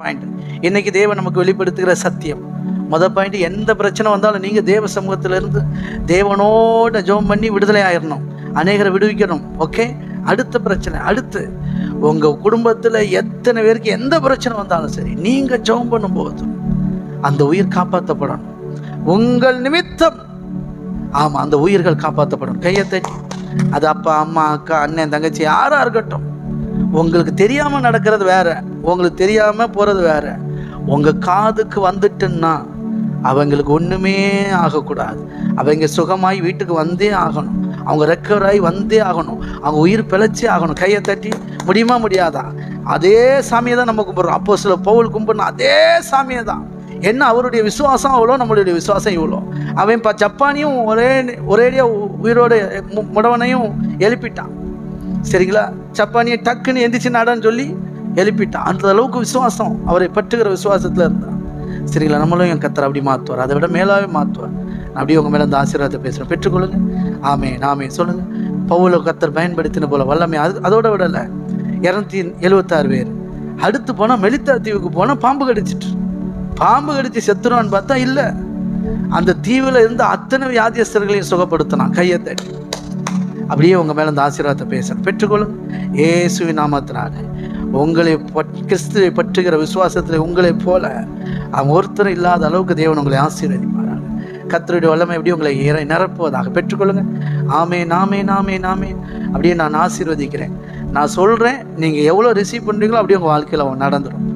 Point இன்னைக்கு தேவன் நமக்கு வெளிப்படுத்துகிற சத்தியம். மொதல் பாயிண்ட் எந்த பிரச்சனை வந்தாலும் நீங்கள் தேவ சமூகத்திலிருந்து தேவனோட ஜெபம் பண்ணி விடுதலை ஆயிடணும் அநேகரை விடுவிக்கணும். ஓகே அடுத்த பிரச்சனை அடுத்து. உங்கள் குடும்பத்தில் எத்தனை பேருக்கு எந்த பிரச்சனை வந்தாலும் சரி நீங்கள் ஜெபம் பண்ணும்போது அந்த உயிர் காப்பாற்றப்படணும் உங்கள் நிமித்தம். ஆமாம் அந்த உயிர்கள் காப்பாற்றப்படும் கையை தட்டி. அது அப்பா அம்மா அக்கா அண்ணன் தங்கச்சி யாராக இருக்கட்டும். உங்களுக்கு தெரியாமல் நடக்கிறது வேற. உங்களுக்கு தெரியாமல் போகிறது வேற. உங்கள் காதுக்கு வந்துட்டுன்னா அவங்களுக்கு ஒன்றுமே ஆகக்கூடாது. அவங்க சுகமாய் வீட்டுக்கு வந்தே ஆகணும். அவங்க ரெக்கவர் ஆகி வந்தே ஆகணும். அவங்க உயிர் பிழைச்சே ஆகணும். கையை தட்டி முடியுமா முடியாதா? அதே சாமியை தான் நம்ம கும்பிட்றோம். அப்போ சில பவுல் கும்பிடணும் அதே சாமியை தான். என்ன அவருடைய விசுவாசம் அவ்வளோ நம்மளுடைய விசுவாசம் இவ்வளோ. அவன் இப்போ ஜப்பானியும் ஒரே ஒரேடியாக உயிரோட மு- முடவனையும் எழுப்பிட்டான். சரிங்களா? ஜப்பானியை டக்குன்னு எந்திரிச்சு நாடான்னு சொல்லி எழுப்பிட்டான். அந்த அளவுக்கு விசுவாசம். அவரை பற்றுகிற விசுவாசத்தில் இருந்தான். சரிங்களா? நம்மளும் என் கத்தர் அப்படி மாற்றுவார் அதை விட மேலாவே மாற்றுவார் நான் அப்படியே உங்கள் மேலே அந்த ஆசீர்வாதத்தை பேசுகிறேன் பெற்றுக்கொள்ளுங்க. ஆமே நாமே சொல்லுங்கள் பவுல கத்தர் பயன்படுத்தின போல வல்லமை அது அதோட விடலை. இரநூத்தி எழுபத்தாறு பேர். அடுத்து போனால் மெலித்தா தீவுக்கு போனால் பாம்பு கடிச்சிட்டு. பாம்பு கடிச்சு செத்துருவான்னு பார்த்தா இல்லை. அந்த தீவில் இருந்த அத்தனை வியாதியஸ்தர்களையும் சுகப்படுத்தினான். கையை தட்டி அப்படியே உங்கள் மேலே அந்த ஆசீர்வாதத்தை பேசுகிறேன் பெற்றுக்கொள்ளும் இயேசுவின் நாமத்தினால. உங்களை கிறிஸ்துவை பற்றுகிற விசுவாசத்தில் உங்களைப் போல அவன் ஒருத்தர் இல்லாத அளவுக்கு தேவன் உங்களை ஆசீர்வதிப்பாராங்க கத்தருடைய வல்லமை எப்படி உங்களை இற நிரப்புவதாக பெற்றுக்கொள்ளுங்க. ஆமே நாமே நாமே நாமே அப்படியே நான் ஆசீர்வதிக்கிறேன். நான் சொல்கிறேன் நீங்கள் எவ்வளோ ரிசீவ் பண்ணுறீங்களோ அப்படியே உங்கள் வாழ்க்கையில் நடந்துடும்